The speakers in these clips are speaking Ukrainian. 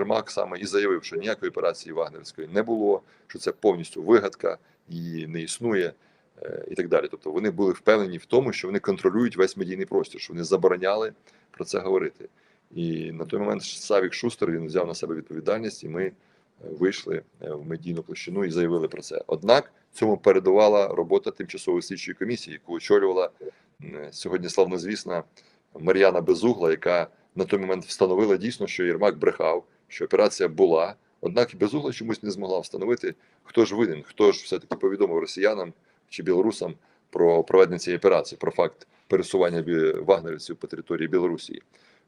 Єрмак саме і заявив, що ніякої операції Вагнерської не було, що це повністю вигадка, її не існує е, і так далі. Тобто вони були впевнені в тому, що вони контролюють весь медійний простір, що вони забороняли про це говорити. І на той момент Савік Шустер він взяв на себе відповідальність, і ми е, вийшли е, в медійну площину і заявили про це. Однак цьому передувала робота тимчасової слідчої комісії, яку очолювала сьогодні славнозвісна Мар'яна Безугла, яка на той момент встановила дійсно, що Єрмак брехав, що операція була. Однак Безугла чомусь не змогла встановити, хто ж винен, хто ж все-таки повідомив росіянам чи білорусам про проведення цієї операції, про факт пересування вагнерівців по території Білорусі.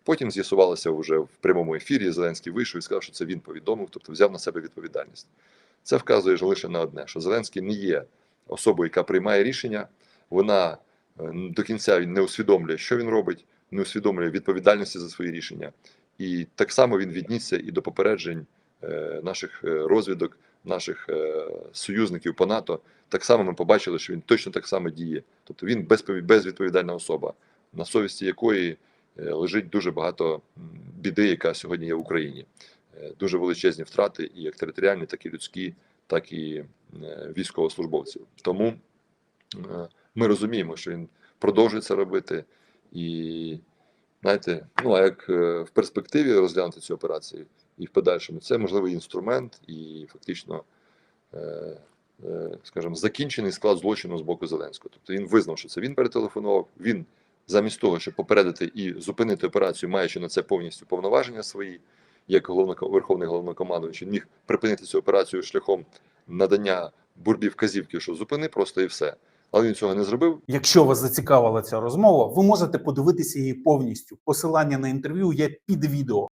Потім з'ясувалося вже в прямому ефірі. Зеленський вийшов і сказав, що це він повідомив, тобто взяв на себе відповідальність. Це вказує ж лише на одне: що Зеленський не є особою, яка приймає рішення. Вона е, до кінця він не усвідомлює, що він робить, не усвідомлює відповідальності за свої рішення. І так само він віднісся і до попереджень е, наших е, розвідок, наших е, союзників по НАТО. Так само ми побачили, що він точно так само діє. Тобто він безвідповідальна особа, на совісті якої лежить дуже багато біди, яка сьогодні є в Україні. Дуже величезні втрати, і як територіальні, так і людські, так і військовослужбовців. Тому ми розуміємо, що він продовжує це робити. І знаєте, ну а як е, в перспективі розглянути цю операцію і в подальшому, це можливий інструмент і фактично, е, е, скажімо, закінчений склад злочину з боку Зеленського. Тобто він визнав, що це він перетелефонував. Він замість того, щоб попередити і зупинити операцію, маючи на це повністю повноваження свої, як верховний головнокомандуючий, він міг припинити цю операцію шляхом надання бурбі вказівки, що зупини просто і все. Але він цього не зробив. Якщо вас зацікавила ця розмова, ви можете подивитися її повністю. Посилання на інтерв'ю є під відео.